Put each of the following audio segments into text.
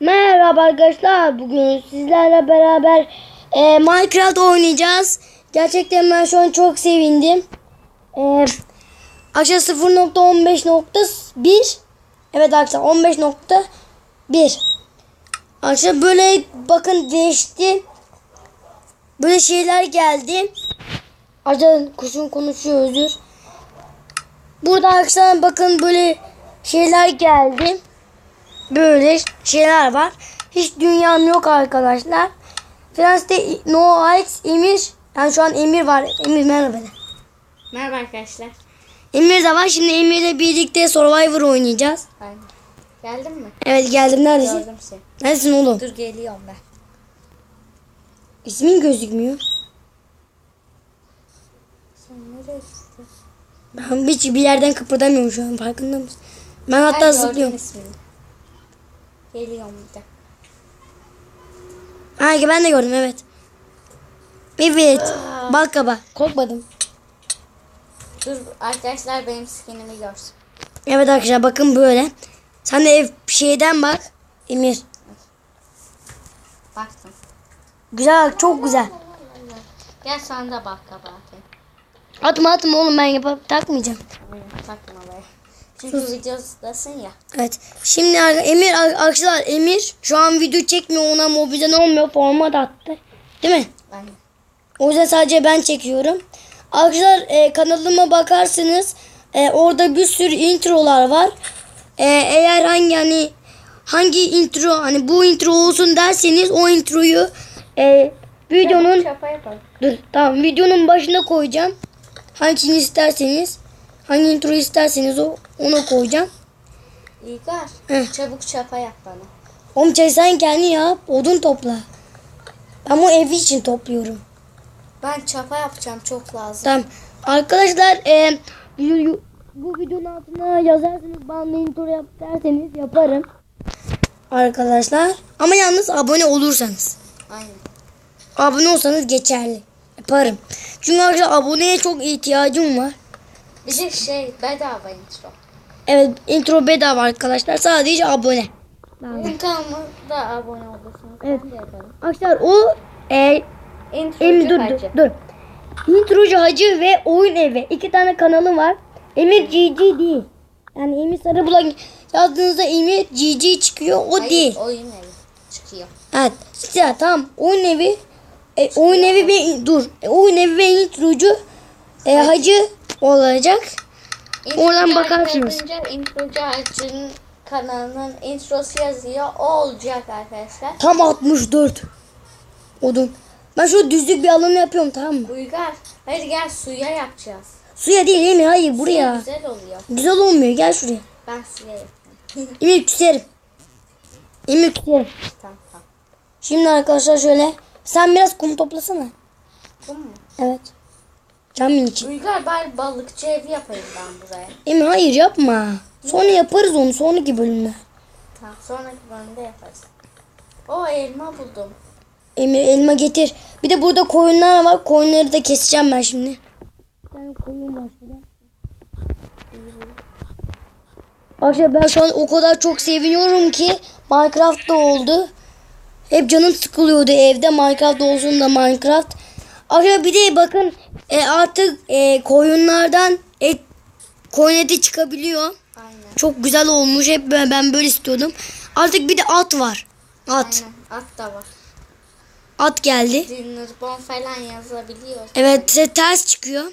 Merhaba arkadaşlar. Bugün sizlerle beraber e, Minecraft oynayacağız. Gerçekten ben şu an çok sevindim. E, aşağı 0.15.1 Evet arkadaşlar 15.1 Arkadaşlar böyle bakın değişti. Böyle şeyler geldi. Arkadaşlar kuşun konuşuyor özür. Burada arkadaşlar bakın böyle şeyler geldi böyle şeyler var. Hiç dünyam yok arkadaşlar. Fransa'da No Alex Emir. Yani şu an Emir var. Emir merhaba. de. Merhaba arkadaşlar. Emir de var. Şimdi Emir'le birlikte Survivor oynayacağız. Aynen. Geldin mi? Evet geldim. Neredesin? Gördüm seni. Neredesin oğlum? Dur geliyorum ben. İsmin gözükmüyor. Sen nereye gittin? Ben hiç bir yerden kıpırdamıyorum şu an. Farkında mısın? Ben hatta Ben zıplıyorum. ismini. Geliyorum bir de. Ha ben de gördüm evet. Evet. Bal kaba. Korkmadım. Dur arkadaşlar benim skinimi görsün. Evet arkadaşlar bakın böyle. Sen de ev şeyden bak. Emir. Baktım. Güzel çok güzel. Gel sen de bak kabahatine. Atma atma oğlum ben yapıp takmayacağım. Be. Çünkü videodasın ya. Evet. Şimdi Emir ar- arkadaşlar Emir şu an video çekmiyor ona mobilden olmuyor format attı. Değil mi? Aynen. O yüzden sadece ben çekiyorum. Arkadaşlar e, kanalıma bakarsınız e, orada bir sürü introlar var. E, eğer hangi hani hangi intro hani bu intro olsun derseniz o introyu e, videonun dur tamam videonun başına koyacağım. Hangisini isterseniz hangi intro isterseniz o onu koyacağım. İlgar. Hı. Çabuk çapa yap bana. Oğlum çay sen kendi yap. Odun topla. Ben bu evi için topluyorum. Ben çapa yapacağım çok lazım. Tamam. Arkadaşlar e, bu videonun altına yazarsanız bana intro yap derseniz yaparım. Arkadaşlar. Ama yalnız abone olursanız. Aynen. Abone olsanız geçerli. Yaparım. Çünkü arkadaşlar aboneye çok ihtiyacım var. De şey bedava intro. Evet intro bedava arkadaşlar. Sadece abone. Kanalıma da abone olursanız Evet. Arkadaşlar o e, Introcu Emir dur, dur hacı. dur. Introcu Hacı ve Oyun Evi. iki tane kanalım var. Emir GG değil. Yani Emir Sarıbulak yazdığınızda Emir GG çıkıyor. O Hayır, değil. oyun evi çıkıyor. Evet. İşte tamam. Oyun Evi e, Oyun Evi ve dur. E, oyun Evi ve Introcu e, Hacı olacak. Oradan Introcu bakarsınız. yazınca Introcu Hacı'nın kanalının introsu yazıyor. O olacak arkadaşlar. Tam 64. Odun. Ben şu düzlük bir alanı yapıyorum tamam mı? Uygar. Hadi gel suya yapacağız. Suya değil Emir hayır Suya buraya. güzel oluyor. Güzel olmuyor gel şuraya. Ben suya yapayım. Emir küserim. Emir küserim. tamam tamam. Şimdi arkadaşlar şöyle. Sen biraz kum toplasana. Bu mu? Evet. Camin için. Uygar bari balıkçı evi yapayım ben buraya. Emir hayır yapma. Sonra yaparız onu sonraki bölümde. Tamam sonraki bölümde yaparız. O elma buldum. Emir elma getir. Bir de burada koyunlar var. Koyunları da keseceğim ben şimdi. Tane koyun var. Arkadaşlar ben şu an o kadar çok seviniyorum ki Minecraft'ta oldu. Hep canım sıkılıyordu evde Minecraft olsun da Minecraft. Arkadaşlar bir de bakın e, artık e, koyunlardan et, koyun eti çıkabiliyor. Aynen. Çok güzel olmuş. Hep ben ben böyle istiyordum. Artık bir de at var. At. Aynen. At da var. At geldi. Dinner bomb falan yazabiliyoruz. Evet te- ters çıkıyor.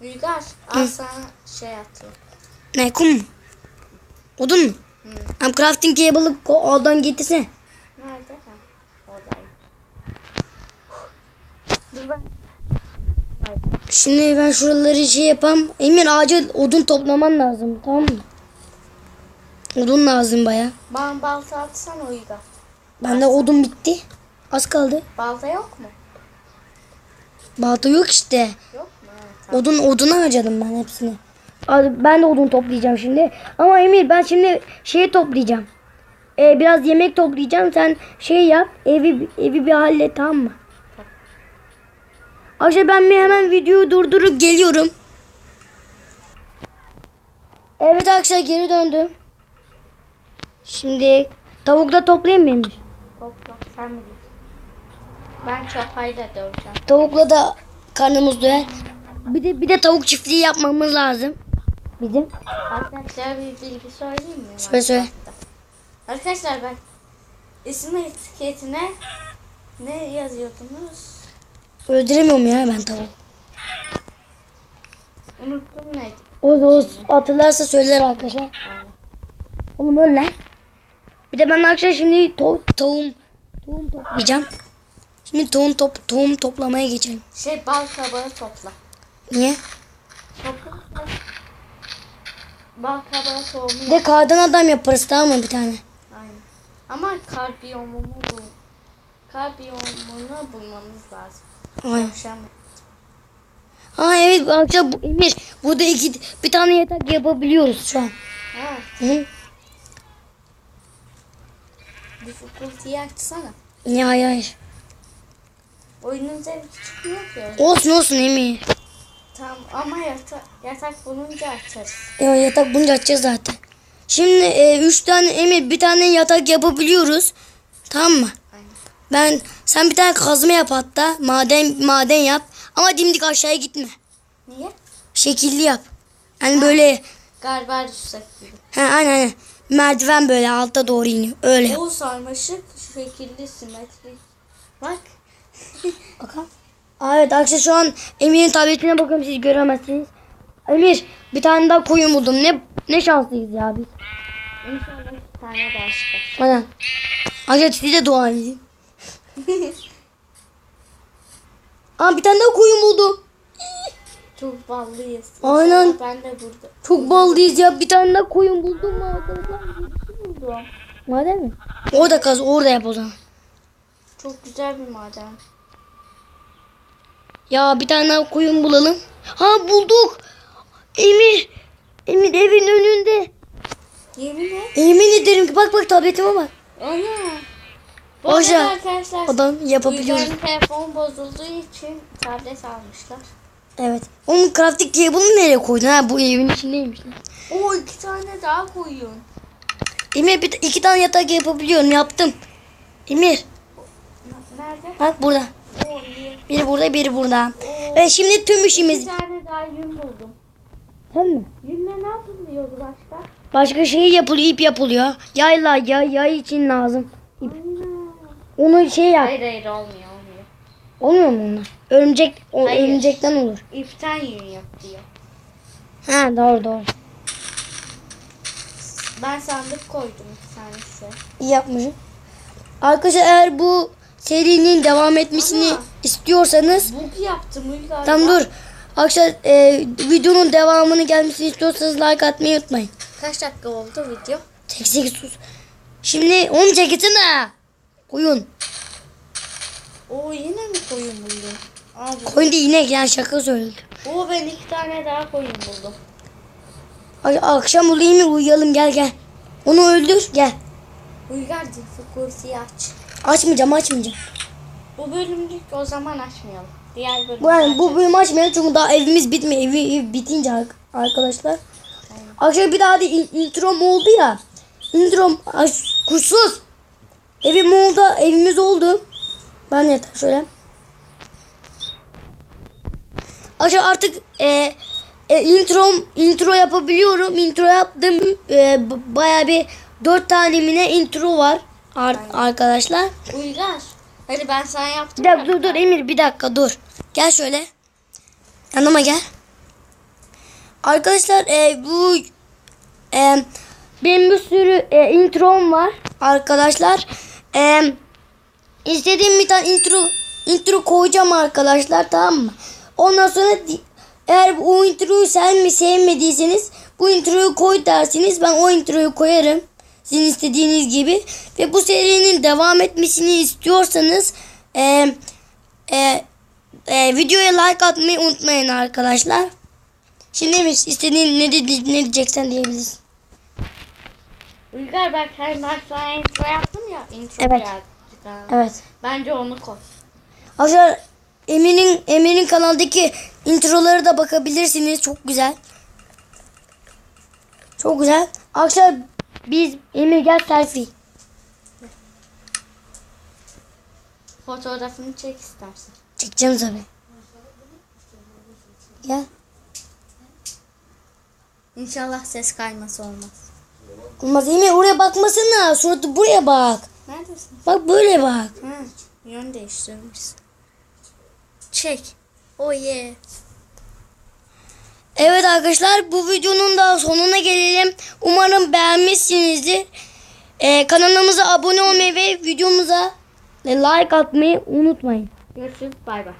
Uygar al sana şey atayım. Ne kum mu? Odun mu? Hem crafting table'ı oradan getirsene. Nerede? Ha, oradayım. Dur ben. Şimdi ben şuraları şey yapam. Emir acil odun toplaman lazım tamam mı? Odun lazım baya. Bana balta atsana Uygar. Bende odun bitti. Az kaldı. Balta yok mu? Balta yok işte. Yok mu? Tamam. Odun oduna harcadım ben hepsini. Abi ben de odun toplayacağım şimdi. Ama Emir ben şimdi şeyi toplayacağım. Ee, biraz yemek toplayacağım. Sen şey yap. Evi evi bir hallet tamam mı? Ayşe ben bir hemen videoyu durdurup geliyorum. Evet arkadaşlar geri döndüm. Şimdi Tavuk da toplayayım mı Emir? Topla sen bilirsin. Ben çapayla döveceğim. Tavukla da karnımız doyar. Bir de bir de tavuk çiftliği yapmamız lazım. Bizim. Arkadaşlar bir bilgi söyleyeyim mi? Söyle, söyle. Arkadaşlar ben isim etiketine ne yazıyordunuz? Öldüremiyorum ya ben tavuğu. Unuttum neydi? O, o hatırlarsa söyler arkadaşlar. Oğlum öl lan. Bir de ben akşam şimdi to tohum tohum toplayacağım. Şimdi tohum top tohum toplamaya geçelim. Şey bal kabağı topla. Niye? Topla. Bal kabağı tohumu de kardan adam yaparız tamam mı bir tane? Aynen. Ama karbiyomunu bul. Karbiyomunu bulmamız lazım. Aynen. Akşam. Aa evet akşam bu Emir burada iki bir tane yatak yapabiliyoruz şu an. Ha, Hı? difficulty'yi açsana. Niye hayır hayır. Oyunun zevki çıkmıyor ki. Olsun olsun Emir. Tamam ama yatak, yatak bulunca açarız. Ya yatak bunca açacağız zaten. Şimdi e, üç tane Emir bir tane yatak yapabiliyoruz. Tamam mı? Ben sen bir tane kazma yap hatta. Maden maden yap. Ama dimdik aşağıya gitme. Niye? Şekilli yap. Yani böyle Galiba düşsek gibi. he aynen aynen. Merdiven böyle alta doğru iniyor. Öyle. O sarmaşık şekilli simetrik. Bak. Bakalım. Aa, evet arkadaşlar şu an Emir'in tabletine bakıyorum siz göremezsiniz. Emir bir tane daha koyun buldum. Ne ne şanslıyız ya biz. İnşallah bir tane daha çıkar. Aynen. Arkadaşlar siz de dua edin. Aa bir tane daha koyun buldum. Çok ballıyız. Aynen. Ben de burada. Çok ballıyız ya. Bir tane daha koyun buldum mu arkadaşlar? buldum. Maden mi? Orada kaz, orada yap o zaman. Çok güzel bir maden. Ya bir tane daha koyun bulalım. Ha bulduk. Emir. Emir evin önünde. Yemin et. Emin ederim ki bak bak tabletime bak. Ana. Bu Hoca, arada arkadaşlar. Adam yapabiliyoruz. Uygar'ın telefon bozulduğu için tablet almışlar. Evet. Onun crafting cable'ını nereye koydun? Ha bu evin içindeymiş. Oo iki tane daha koyun. Emir bir, iki tane yatak yapabiliyorum. Yaptım. Emir. Nerede? Bak burada. Oo. Biri burada biri burada. Evet şimdi tüm işimiz. Bir tane daha yün buldum. Sen mi? Yünle ne yapılıyordu başka? Başka şey yapılıyor, ip yapılıyor. Yayla, yay, yay için lazım. Onu şey yap. Hayır hayır olmuyor olmuyor. Olmuyor mu onlar? Örümcek, o, Hayır. örümcekten olur. İpten yün yap diyor. Ha doğru doğru. Ben sandık koydum bir tanesi. İyi yapmışsın. Arkadaşlar eğer bu serinin devam etmesini Ana. istiyorsanız Bug yaptım Uygar. tam dur. Arkadaşlar e, videonun devamını gelmesini istiyorsanız like atmayı unutmayın. Kaç dakika oldu video? 88 sus. Şimdi onu çeketsene. Koyun. Oo yine mi koyun buldum? Abi. Koyun değil inek yani şaka söyledim. Oo ben iki tane daha koyun buldum. Ay, akşam olayım mı uyuyalım gel gel. Onu öldür gel. Uygar difficulty'yi aç. Açmayacağım açmayacağım. Bu bölümlük o zaman açmayalım. Diğer bölüm. Bu, yani, bu bölüm açmayalım çünkü daha evimiz bitmiyor. Evi, ev bitince ar- arkadaşlar. Akşam bir daha da in- introm oldu ya. Introm ay, kuşsuz. Evim oldu. Evimiz oldu. Ben yeter şöyle. Akşam artık e, e, introm intro yapabiliyorum. Intro yaptım. E, b- bayağı bir dört tane mi ne intro var ar- arkadaşlar. Uygar. Hadi ben sana Bir yaptım. dakika ya. dur dur Emir bir dakika dur. Gel şöyle. Yanıma gel. Arkadaşlar e, bu e, benim bir sürü e, introm var arkadaşlar. E, istediğim bir tane intro intro koyacağım arkadaşlar tamam mı? Ondan sonra eğer o introyu sen mi sevmediyseniz bu introyu koy dersiniz ben o introyu koyarım. Sizin istediğiniz gibi. Ve bu serinin devam etmesini istiyorsanız e, e, e, videoya like atmayı unutmayın arkadaşlar. Şimdi Emir istediğin ne, dedi, ne diyeceksen diyebilirsin. Uygar bak ben sana intro yaptım ya. Intro Evet. geldi. Evet. Bence onu koy. Arkadaşlar Emir'in Emir'in kanaldaki introları da bakabilirsiniz. Çok güzel. Çok güzel. Arkadaşlar biz Emir gel selfie. Fotoğrafını çek istersen. Çekeceğim tabii. Gel. İnşallah ses kayması olmaz. Olmaz mi? Oraya bakmasana. Suratı buraya bak. Neredesin? Bak böyle bak. Ha, yön değiştirmişsin. Çek. Oh yeah. Evet arkadaşlar bu videonun da sonuna gelelim. Umarım beğenmişsinizdir. Ee, kanalımıza abone olmayı ve videomuza like atmayı unutmayın. Görüşürüz. Bay bay.